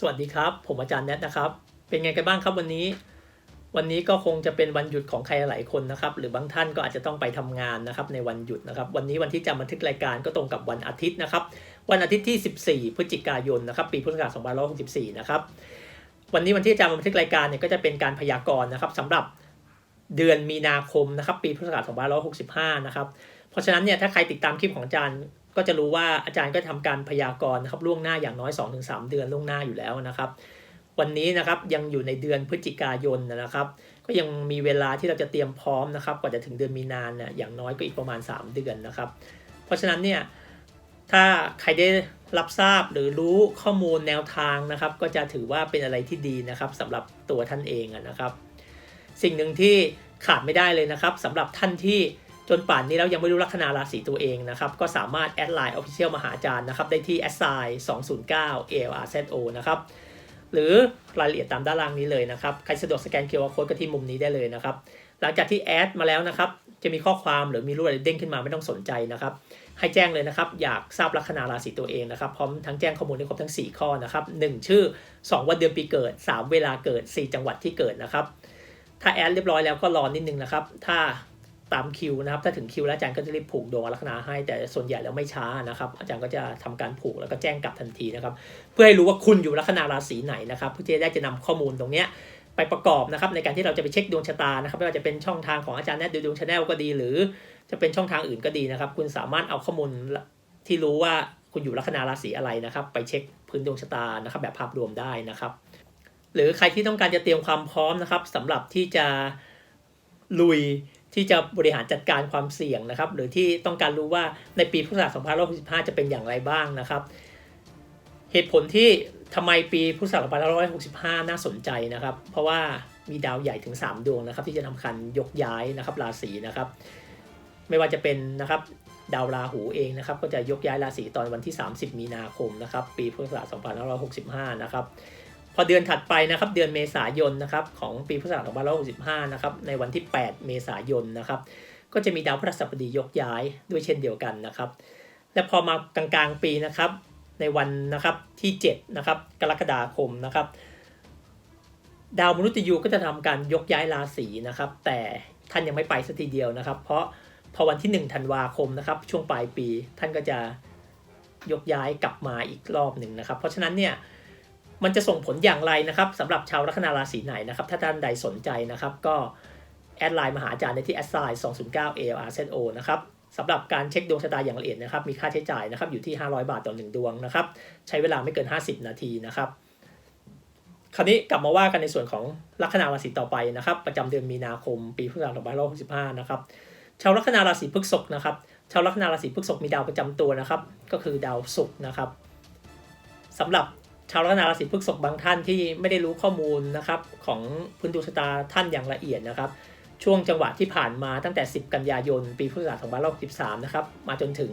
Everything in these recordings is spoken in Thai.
สวัสดีครับ ผมอาจารย์แนทนะครับ เป็นไงกันบ้างครับวันนี้ วันนี้ก็คงจะเป็นวันหยุดของใครหลายคนนะครับ หรือบางท่านก็อาจจะต้องไปทำงานนะครับในวันหยุดนะครับ วันนี้วันที่จะบันทึกรายการก็ตรงกับวันอาทิตย์นะครับ วันอาทิตย์ที่ 14 พฤศจิกายนนะครับ ปีพุทธศักราช2564 นะครับ วันนี้วันที่จารย์มาบันทึกรายการเนี่ยก็จะเป็นการพยากรณ์นะครับสำหรับเดือนมีนาคมนะครับ ปีพุทธศักราช2565 นะครับ เพราะฉะนั้นเนี่ยถ้าใครติดตามคลิปของอาจารย์ ก็จะรู้ว่าอาจารย์ก็ทำการพยากรณ์นะครับล่วงหน้าอย่างน้อย 2-3 เดือนล่วงหน้าอยู่แล้วนะครับ วันนี้นะครับยังอยู่ในเดือนพฤศจิกายนนะครับ ก็ยังมีเวลาที่เราจะเตรียมพร้อมนะครับกว่าจะถึงเดือนมีนาเนี่ยอย่างน้อยก็อีกประมาณ 3 เดือนนะครับ เพราะฉะนั้นเนี่ยถ้าใครได้รับทราบหรือรู้ข้อมูลแนวทางนะครับ ก็จะถือว่าเป็นอะไรที่ดีนะครับสำหรับตัวท่านเองนะครับ สิ่งหนึ่งที่ขาดไม่ได้เลยนะครับสำหรับท่านที่ จนป่านนี้แล้วยังไม่รู้ลัคนาราศีตัวเองนะครับ ก็สามารถแอดไลน์ Official มาหาอาจารย์นะครับ ได้ที่ s i 209 ALRZO นะครับ หรือรายละเอียดตามด้านล่างนี้เลยนะครับ ใครสะดวกสแกน QR Code ก็ที่มุมนี้ได้เลยนะครับ หลังจากที่แอดมาแล้วนะครับ จะมีข้อความหรือมีรูปอะไรเด้งขึ้นมาไม่ต้องสนใจนะครับ ให้แจ้งเลยนะครับ อยากทราบลัคนาราศีตัวเองนะครับ พร้อมทั้งแจ้งข้อมูลให้ครบทั้ง 4 ข้อนะครับ 1 ชื่อ 2 วันเดือนปีเกิด 3 เวลาเกิด 4 จังหวัดที่เกิดนะครับ ถ้าแอดเรียบร้อยแล้วก็รอนิดนึงนะครับ ถ้า ตามคิวนะครับ ถ้าถึงคิวแล้วอาจารย์ก็จะรีบผูกดวงลัคนาให้ แต่ส่วนใหญ่แล้วไม่ช้านะครับ อาจารย์ก็จะทำการผูกแล้วก็แจ้งกลับทันทีนะครับ เพื่อให้รู้ว่าคุณอยู่ลัคนาราศีไหนนะครับ เพื่อที่จะได้จะนำข้อมูลตรงเนี้ยไปประกอบนะครับในการที่เราจะไปเช็คดวงชะตานะครับไม่ว่าจะเป็นช่องทางของอาจารย์แนทดูดวงชาแนลก็ดี หรือจะเป็นช่องทางอื่นก็ดีนะครับ คุณสามารถเอาข้อมูลที่รู้ว่าคุณอยู่ลัคนาราศีอะไรนะครับ ไปเช็คพื้นดวงชะตานะครับ แบบภาพรวมได้นะครับ หรือใครที่ต้องการจะเตรียมความพร้อมนะครับสำหรับที่จะลุย ที่จะบริหารจัดการความเสี่ยงนะครับ หรือที่ต้องการรู้ว่าในปีพุทธศักราช2565 จะเป็นอย่างไรบ้างนะครับ เหตุผลที่ทำไมปีพุทธศักราช2565 น่าสนใจนะครับ เพราะว่ามีดาวใหญ่ถึง 3 ดวงนะครับ ที่จะทำคันยกย้ายนะครับราศีนะครับ ไม่ว่าจะเป็นนะครับดาวราหูเองนะครับ ก็จะยกย้ายราศีตอนวันที่ 30 มีนาคมนะครับ ปีพุทธศักราช2565 นะครับ อเดือนถัดไปนะครับเดือนเมษายนนะครับของปีพุทธศักราช2565นะครับในวันที่ 8 เมษายนนะครับก็จะมีดาวพฤหัสบดียกย้ายด้วยเช่นเดียวกันนะครับและพอมากลางๆปีนะครับในวันนะครับที่7นะครับกรกฎาคมนะครับ ดาวมนุษย์ยูก็จะทำการยกย้ายราศีนะครับ แต่ท่านยังไม่ไปสักทีเดียวนะครับ เพราะพอวันที่1ธันวาคมนะครับ ช่วงปลายปีท่านก็จะยกย้ายกลับมาอีกรอบหนึ่งนะครับ เพราะฉะนั้นเนี่ย มันจะส่งผลอย่างไรนะครับสำหรับชาวลัคนาราศีไหนนะครับ ถ้าท่านใดสนใจนะครับ ก็แอดไลน์มาหาอาจารย์ได้ที่ a s s i 209 ALRZO นะครับสำหรับการเช็คดวงชะตาอย่างละเอียดนะครับ มีค่าใช้จ่ายนะครับอยู่ที่ 500 บาทต่อ1ดวงนะครับ ใช้เวลาไม่เกิน 50 นาทีนะครับ คราวนี้กลับมาว่ากันในส่วนของลัคนาราศีต่อไปนะครับ ประจำเดือนมีนาคม ปีพุทธศักราช2565นะครับ ชาวลัคนาราศีพฤษภนะครับ ชาวลัคนาราศีพฤษภมีดาวประจำตัวนะครับ ก็คือดาวศุกร์นะครับสำหรับ ชาวลัคนาราศีพฤษภบางท่านที่ไม่ได้รู้ข้อมูลนะครับของพื้นดวงชะตาท่านอย่างละเอียดนะครับช่วงจังหวะที่ผ่านมาตั้งแต่ 10 กันยายน ปีพุทธศักราช2563นะครับมาจนถึง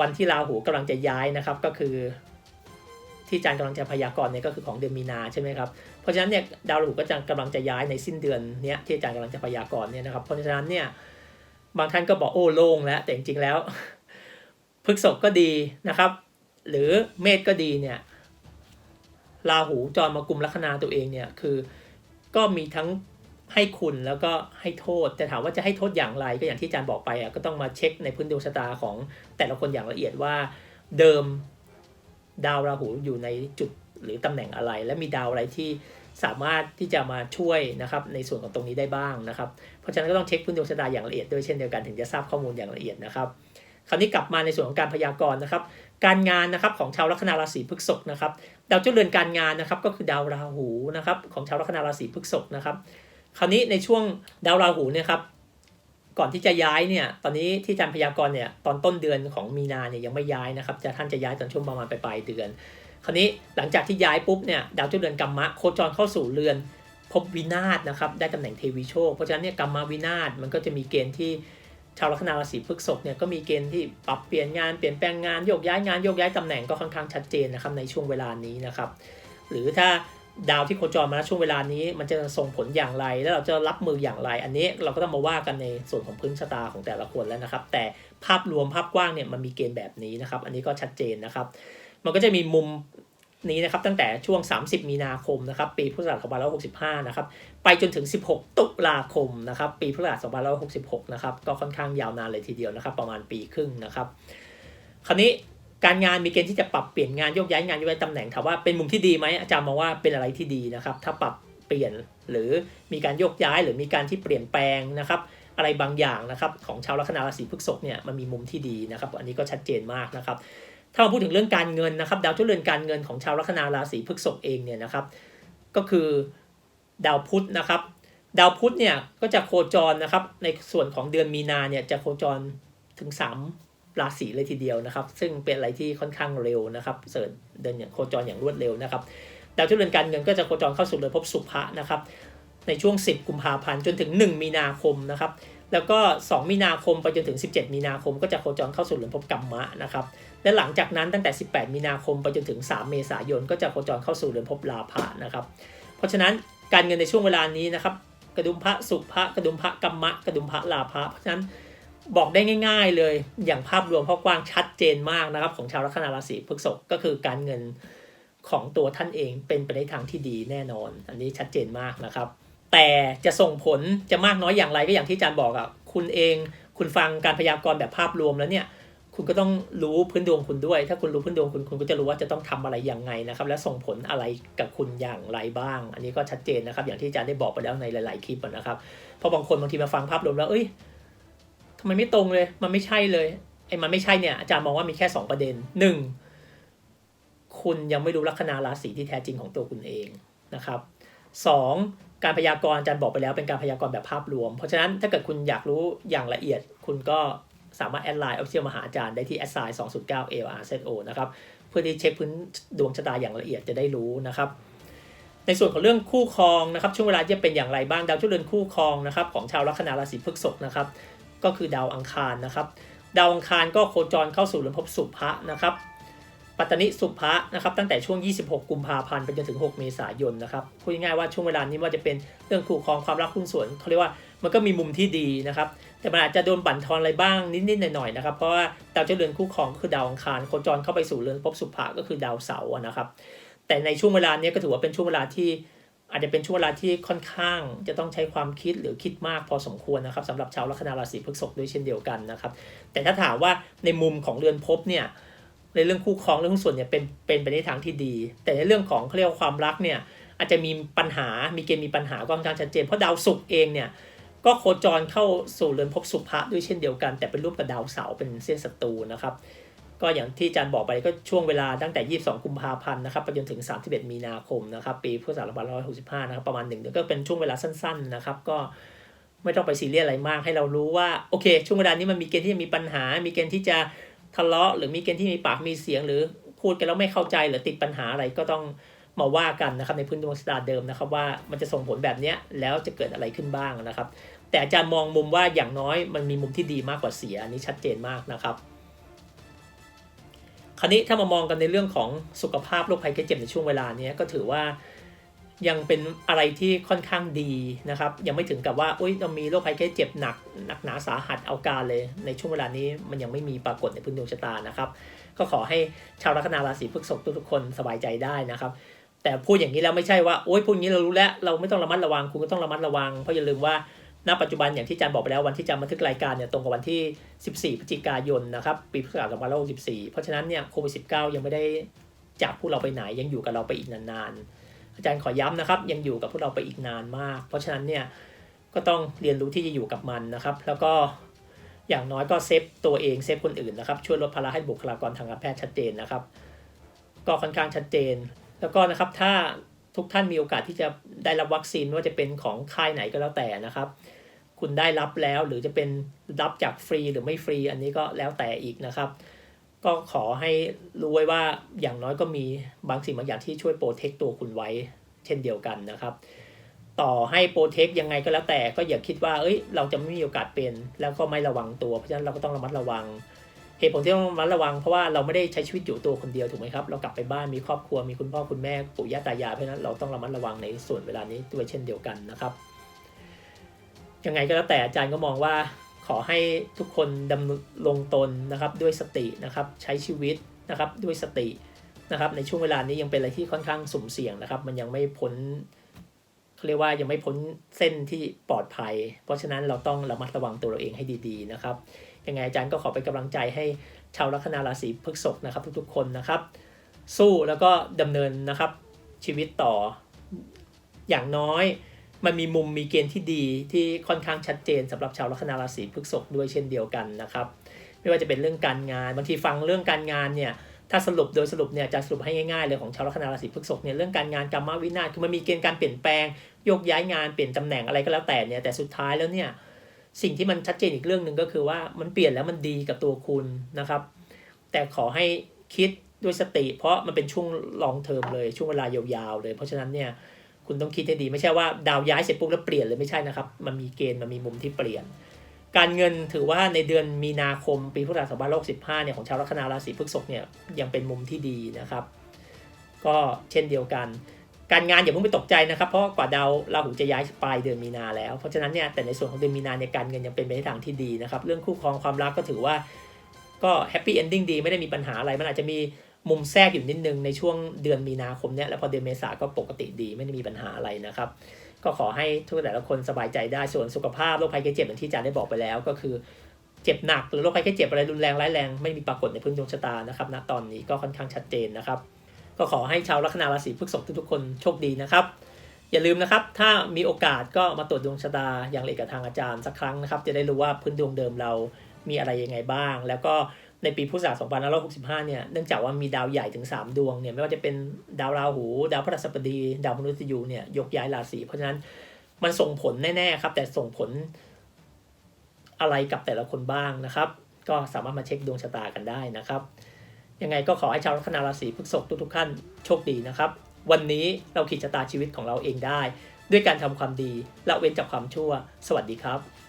วันที่ราหูกำลังจะย้ายนะครับก็คือ ที่อาจารย์กำลังจะพยากรณ์เนี่ยก็คือของเดือนมีนาใช่ไหมครับเพราะฉะนั้นเนี่ยดาวราหูก็จะกำลังจะย้ายในสิ้นเดือนเนี้ยที่อาจารย์กำลังจะพยากรณ์เนี่ยนะครับเพราะฉะนั้นเนี่ยบางท่านก็บอกโอ้โล่งแล้วแต่จริงๆแล้วพฤกษกก็ดีนะครับ หรือเมษก็ดีเนี่ยราหูจรมากุมลัคนาตัวเองเนี่ยคือก็มีทั้งให้คุณแล้วก็ให้โทษ แต่ถามว่าจะให้โทษอย่างไรก็อย่างที่อาจารย์บอกไปอะก็ต้องมาเช็คในพื้นดวงชะตาของแต่ละคนอย่างละเอียดว่าเดิมดาวราหูอยู่ในจุดหรือตำแหน่งอะไร และมีดาวอะไรที่สามารถที่จะมาช่วยนะครับในส่วนของตรงนี้ได้บ้างนะครับ เพราะฉะนั้นก็ต้องเช็คพื้นดวงชะตาอย่างละเอียดด้วยเช่นเดียวกันถึงจะทราบข้อมูลอย่างละเอียดนะครับ คราวนี้กลับมาในส่วนของการพยากรณ์นะครับ การงานนะครับของชาวลัคนาราศีพฤษภนะครับ ดาวเจ้าเรือนการงานนะครับก็คือดาวราหูนะครับของชาวลัคนาราศีพฤษภนะครับ คราวนี้ในช่วงดาวราหูเนี่ยครับก่อนที่จะย้ายเนี่ยตอนนี้ที่อาจารย์พยากรณ์เนี่ยตอนต้นเดือนของมีนาเนี่ยยังไม่ย้ายนะครับจะท่านจะย้ายตอนช่วงประมาณปลายเดือน คราวนี้หลังจากที่ย้ายปุ๊บเนี่ยดาวเจ้าเรือนกรรมะโคจรเข้าสู่เรือนพบวินาศนะครับได้ตำแหน่งเทวีโชค เพราะฉะนั้นเนี่ยกรรมวินาศมันก็จะมีเกณฑ์ที่ ชาวลัคนาราศีพฤษภเนี่ยก็มีเกณฑ์ที่ปรับเปลี่ยนงานเปลี่ยนแปลงงานโยกย้ายงานโยกย้ายตำแหน่งก็ค่อนข้างชัดเจนนะครับในช่วงเวลานี้นะครับหรือถ้าดาวที่โคจรมาณช่วงเวลานี้ มันจะส่งผลอย่างไร แล้วเราจะรับมืออย่างไร อันนี้เราก็ต้องมาว่ากันในส่วนของพื้นชะตาของแต่ละคนแล้วนะครับ แต่ภาพรวมภาพกว้างเนี่ยมันมีเกณฑ์แบบนี้นะครับ อันนี้ก็ชัดเจนนะครับ มันก็จะมีมุม นี้นะครับตั้งแต่ช่วง 30 มีนาคมนะครับปีพุทธศักราช2565นะครับไปจนถึง 16 ตุลาคมนะครับปีพุทธศักราช2566นะครับก็ค่อนข้างยาวนานเลยทีเดียวนะครับ ประมาณปีครึ่งนะครับ คราวนี้การงานมีเกณฑ์ที่จะปรับเปลี่ยนงานโยกย้ายงานโยกย้ายตำแหน่งถามว่าเป็นมุมที่ดีไหมอาจารย์มองว่าเป็นอะไรที่ดีนะครับ ถ้าปรับเปลี่ยนหรือมีการโยกย้ายหรือมีการที่เปลี่ยนแปลงนะครับอะไรบางอย่างนะครับของชาวลัคนาราศีพฤษภเนี่ยมันมีมุมที่ดีนะครับ อันนี้ก็ชัดเจนมากนะครับ ถ้ามาพูดถึงเรื่องการเงินนะครับ ดาวทุเรือนการเงินของชาวลัคนาราศีพฤษภเองเนี่ยนะครับ ก็คือดาวพุธนะครับ ดาวพุธเนี่ยก็จะโคจรนะครับ ในส่วนของเดือนมีนาเนี่ยจะโคจรถึง 3 ราศีเลยทีเดียวนะครับ ซึ่งเป็นอะไรที่ค่อนข้างเร็วนะครับเสริญเดินอย่างโคจรอย่างรวดเร็วนะครับ ดาวทุเรือนการเงินก็จะโคจรเข้าสู่เรือนภพสุภะนะครับ ในช่วง 10 กุมภาพันธ์จนถึง 1 มีนาคมนะครับ แล้วก็ 2 มีนาคมไปจนถึง 17 มีนาคมก็จะโคจรเข้าสู่เรือนภพกัมมะนะครับ และหลังจากนั้นตั้งแต่ 18 มีนาคมไปจนถึง 3 เมษายนก็จะโคจรเข้าสู่เรือนภพลาภะนะครับ เพราะฉะนั้นการเงินในช่วงเวลานี้นะครับ กระดุมพระสุภะกระดุมพระกัมมะกระดุมพระลาภะเพราะฉะนั้นบอกได้ง่าย ๆ เลยอย่างภาพรวมพ่อกว้างชัดเจนมากนะครับ ของชาวลัคนาราศีพฤษภก็คือการเงินของตัวท่านเองเป็นไปในทางที่ดีแน่นอน อันนี้ชัดเจนมากนะครับ แต่จะส่งผลจะมากน้อยอย่างไรก็อย่างที่อาจารย์บอกอะคุณเองคุณฟังการพยากรณ์แบบภาพรวมแล้วเนี่ย คุณก็ต้องรู้พื้นดวงคุณด้วย ถ้าคุณรู้พื้นดวงคุณคุณก็จะรู้ว่าจะต้องทำอะไรอยังไงนะครับ และส่งผลอะไรกับคุณอย่างไรบ้าง อันนี้ก็ชัดเจนนะครับ อย่างที่อาจารย์ได้บอกไปแล้วในหลาย ๆ คลิปนะครับเพราะบางคนบางทีมาฟังภาพรวมแล้ว เอ้ยทำไมไม่ตรงเลย มันไม่ใช่เลยไอ้มันไม่ใช่เนี่ยอาจารย์มองว่ามีแค่ 2 ประเด็นหนึ่งคุณยังไม่รู้ลัคนาราศีที่แท้จริงของตัวคุณเองนะครับสอง การพยากรณ์อาจารย์บอกไปแล้วเป็นการพยากรณ์แบบภาพรวม เพราะฉะนั้นถ้าเกิดคุณอยากรู้อย่างละเอียด คุณก็สามารถแอดไลน์เอาเชียมาหาอาจารย์ได้ที่ s i 2 0 9 a r z o นะครับเพื่อที่เช็คพื้นดวงชะตาอย่างละเอียดจะได้รู้นะครับ ในส่วนของเรื่องคู่ครองนะครับช่วงเวลาจะเป็นอย่างไรบ้างดาวช่วงเดือนคู่ครองนะครับของชาวลัคนาราศีพฤษภนะครับก็คือดาวอังคารนะครับดาวอังคารก็โคจรเข้าสู่เรือนภพสุภะนะครับ ปัตตานิสุภะนะครับตั้งแต่ช่วง 26 กุมภาพันธ์ไปจนถึง 6 เมษายนนะครับพูดง่ายๆว่าช่วงเวลานี้ว่าจะเป็นเรื่องคู่ครองความรักหุ้นส่วนเขาเรียกว่ามันก็มีมุมที่ดีนะครับ แต่มันอาจจะโดนบั่นทอนอะไรบ้างนิดๆหน่อยๆนะครับ เพราะว่าดาวเจ้าเรือนคู่ครองก็คือดาวอังคารโคจรเข้าไปสู่เรือนภพสุภะก็คือดาวเสาร์นะครับ แต่ในช่วงเวลานี้ก็ถือว่าเป็นช่วงเวลาที่อาจจะเป็นช่วงเวลาที่ค่อนข้างจะต้องใช้ความคิดหรือคิดมากพอสมควรนะครับสำหรับชาวลัคนาราศีพฤษภด้วยเช่นเดียวกันนะครับ แต่ถ้าถามว่าในมุมของเรือนภพเนี่ย ในเรื่องคู่ครองเรื่องหุ้นส่วนเนี่ยเป็นเป็นไปในทางที่ดี แต่ในเรื่องของเขาเรียกว่าความรักเนี่ยอาจจะมีปัญหามีเกณฑ์มีปัญหาก็ค่อนข้างชัดเจนเพราะดาวศุกร์เองเนี่ยก็โคจรเข้าสู่เรือนภพสุภะด้วยเช่นเดียวกัน แต่เป็นรูปกับดาวเสาร์เป็นเส้นศัตรูนะครับก็อย่างที่อาจารย์บอกไปก็ช่วงเวลาตั้งแต่ 22 กุมภาพันธ์นะครับไปจนถึง 31 มีนาคมนะครับปีพุทธศักราช2565 นะครับประมาณหนึ่งเดือนก็เป็นช่วงเวลาสั้นๆนะครับก็ไม่ต้องไปซีเรียสอะไรมากให้เรารู้ว่าโอเค ช่วงเวลานี้มันมีเกณฑ์ที่จะมีปัญหา มีเกณฑ์ที่จะ ทะเลาะหรือมีเกณฑ์ที่มีปากมีเสียง หรือพูดกันแล้วไม่เข้าใจหรือติดปัญหาอะไรก็ต้องมาว่ากันนะครับในพื้นดวงชะตาเดิมนะครับ ว่ามันจะส่งผลแบบนี้แล้วจะเกิดอะไรขึ้นบ้างนะครับ แต่อาจารย์มองมุมว่าอย่างน้อยมันมีมุมที่ดีมากกว่าเสียอันนี้ชัดเจนมากนะครับ คราวนี้ถ้ามามองกันในเรื่องของสุขภาพโรคภัยไข้เจ็บในช่วงเวลานี้ก็ถือว่า ยังเป็นอะไรที่ค่อนข้างดีนะครับ ยังไม่ถึงกับว่าอุ้ยเรามีโรคภัยไข้เจ็บหนักหนักหนาสาหัสเอาการเลย ในช่วงเวลานี้มันยังไม่มีปรากฏในพื้นดวงชะตานะครับ ก็ขอให้ชาวลัคนาราศีพฤษภทุกๆคนสบายใจได้นะครับ แต่พูดอย่างนี้แล้วไม่ใช่ว่าโอ๊ยพูดอย่างนี้เรารู้แล้ว เราไม่ต้องระมัดระวังคุณก็ต้องระมัดระวังเพราะอย่าลืมว่าณปัจจุบันอย่างที่อาจารย์บอกไปแล้ววันที่อาจารย์บันทึกรายการเนี่ยตรงกับวันที่ 14 พฤศจิกายนนะครับปีพุทธศักราช2564เพราะฉะนั้นเนี่ยโควิด -19 ยังไม่ได้จากพวกเราไปไหนยังอยู่กับเราไปอีกนานๆ อาจารย์ขอย้ำนะครับ ยังอยู่กับพวกเราไปอีกนานมาก เพราะฉะนั้นเนี่ยก็ต้องเรียนรู้ที่จะอยู่กับมันนะครับ แล้วก็อย่างน้อยก็เซฟตัวเองเซฟคนอื่นนะครับ ช่วยลดภาระให้บุคลากรทางการแพทย์ชัดเจนนะครับ ก็ค่อนข้างชัดเจน แล้วก็นะครับถ้าทุกท่านมีโอกาสที่จะได้รับวัคซีนว่าจะเป็นของค่ายไหนก็แล้วแต่นะครับ คุณได้รับแล้วหรือจะเป็นรับจากฟรีหรือไม่ฟรี อันนี้ก็แล้วแต่อีกนะครับ ก็ขอให้รู้ไว้ว่าอย่างน้อยก็มีบางสิ่งบางอย่างที่ช่วยโปรเทคตัวคุณไว้ เช่นเดียวกันนะครับ ต่อให้โปรเทคยังไงก็แล้วแต่ก็อย่าคิดว่า เอ้ย เราจะไม่มีโอกาสเป็น แล้วก็ไม่ระวังตัว เพราะฉะนั้นเราก็ต้องระมัดระวัง เหตุผลที่ต้องระมัดระวังเพราะว่าเราไม่ได้ใช้ชีวิตอยู่ตัวคนเดียวถูกไหมครับ เรากลับไปบ้านมีครอบครัวมีคุณพ่อคุณแม่ปู่ย่าตายายเพราะฉะนั้นเราต้องระมัดระวังในส่วนเวลานี้ด้วยเช่นเดียวกันนะครับ ยังไงก็แล้วแต่อาจารย์ก็มองว่า ขอให้ทุกคนดำรงตนนะครับด้วยสตินะครับใช้ชีวิตนะครับด้วยสตินะครับในช่วงเวลานี้ยังเป็นอะไรที่ค่อนข้างสุ่มเสี่ยงนะครับ มันยังไม่พ้นเขาเรียกว่ายังไม่พ้นเส้นที่ปลอดภัย เพราะฉะนั้นเราต้องระมัดระวังตัวเราเองให้ดีๆนะครับยังไงอาจารย์ก็ขอเป็นกำลังใจให้ชาวลัคนาราศีพฤษภนะครับ ทุกๆคนนะครับ สู้แล้วก็ดำเนินนะครับชีวิตต่ออย่างน้อย มันมีมุมมีเกณฑ์ที่ดีที่ค่อนข้างชัดเจนสำหรับชาวลัคนาราศีพฤษภด้วยเช่นเดียวกันนะครับ ไม่ว่าจะเป็นเรื่องการงานบางทีฟังเรื่องการงานเนี่ยถ้าสรุปโดยสรุปเนี่ยจะสรุปให้ง่ายๆเลยของชาวลัคนาราศีพฤษภเนี่ยเรื่องการงานกรรมวินาศคือมันมีเกณฑ์การเปลี่ยนแปลงโยกย้ายงานเปลี่ยนตำแหน่งอะไรก็แล้วแต่เนี่ยแต่สุดท้ายแล้วเนี่ยสิ่งที่มันชัดเจนอีกเรื่องหนึ่งก็คือว่ามันเปลี่ยนแล้วมันดีกับตัวคุณนะครับ แต่ขอให้คิดด้วยสติ เพราะมันเป็นช่วงลองเทอมเลยช่วงเวลายาวๆเลย เพราะฉะนั้นเนี่ย คุณต้องคิดให้ดี ไม่ใช่ว่าดาวย้ายเสร็จปุ๊บแล้วเปลี่ยนเลยไม่ใช่นะครับ มันมีเกณฑ์มันมีมุมที่เปลี่ยน การเงินถือว่าในเดือนมีนาคมปีพุทธศักราช25เนี่ยของชาวลัคนาราศีพฤษภเนี่ยยังเป็นมุมที่ดีนะครับ ก็เช่นเดียวกัน การงานอย่าเพิ่งไปตกใจนะครับ เพราะกว่าดาวราหูจะย้ายปลายเดือนมีนาแล้ว เพราะฉะนั้นเนี่ยแต่ในส่วนของเดือนมีนาเนี่ยการเงินยังเป็นไปในทางที่ดีนะครับ เรื่องคู่ครองความรักก็ถือว่าก็แฮปปี้เอนดิ้งดีไม่ได้มีปัญหาอะไรมันอาจจะมี มุมแทรกอยู่นิดนึงในช่วงเดือนมีนาคมเนี่ยแล้วพอเดือนเมษาก็ปกติดีไม่ได้มีปัญหาอะไรนะครับ ก็ขอให้ทุกแต่ละคนสบายใจได้ส่วนสุขภาพโรคภัยไข้เจ็บอย่างที่อาจารย์ได้บอกไปแล้ว ก็คือเจ็บหนักหรือโรคภัยไข้เจ็บอะไรรุนแรงร้ายแรงไม่มีปรากฏในพื้นดวงชะตานะครับณตอนนี้ก็ค่อนข้างชัดเจนนะครับ ก็ขอให้ชาวลัคนาราศีพฤษภทุกๆคนโชคดีนะครับอย่าลืมนะครับ ถ้ามีโอกาสก็มาตรวจดวงชะตาอย่างละเอียดกับทางอาจารย์สักครั้งนะครับ จะได้รู้ว่าพื้นดวงเดิมเรามีอะไรยังไงบ้าง แล้วก็ ในปีพุทธศักราช2565 เนี่ย เนื่องจากว่ามีดาวใหญ่ถึง 3 ดวงเนี่ย ไม่ว่าจะเป็นดาวราหู ดาวพฤหัสบดี ดาวมนุษย์ยูเนี่ย ยกย้ายราศี เพราะฉะนั้นมันส่งผลแน่ๆครับ แต่ส่งผลอะไรกับแต่ละคนบ้างนะครับ ก็สามารถมาเช็คดวงชะตากันได้นะครับ ยังไงก็ขอให้ชาวลัคนาราศีพฤษภทุกๆท่านโชคดีนะครับ วันนี้เราขีดชะตาชีวิตของเราเองได้ ด้วยการทำความดีละเว้นจากความชั่ว สวัสดีครับ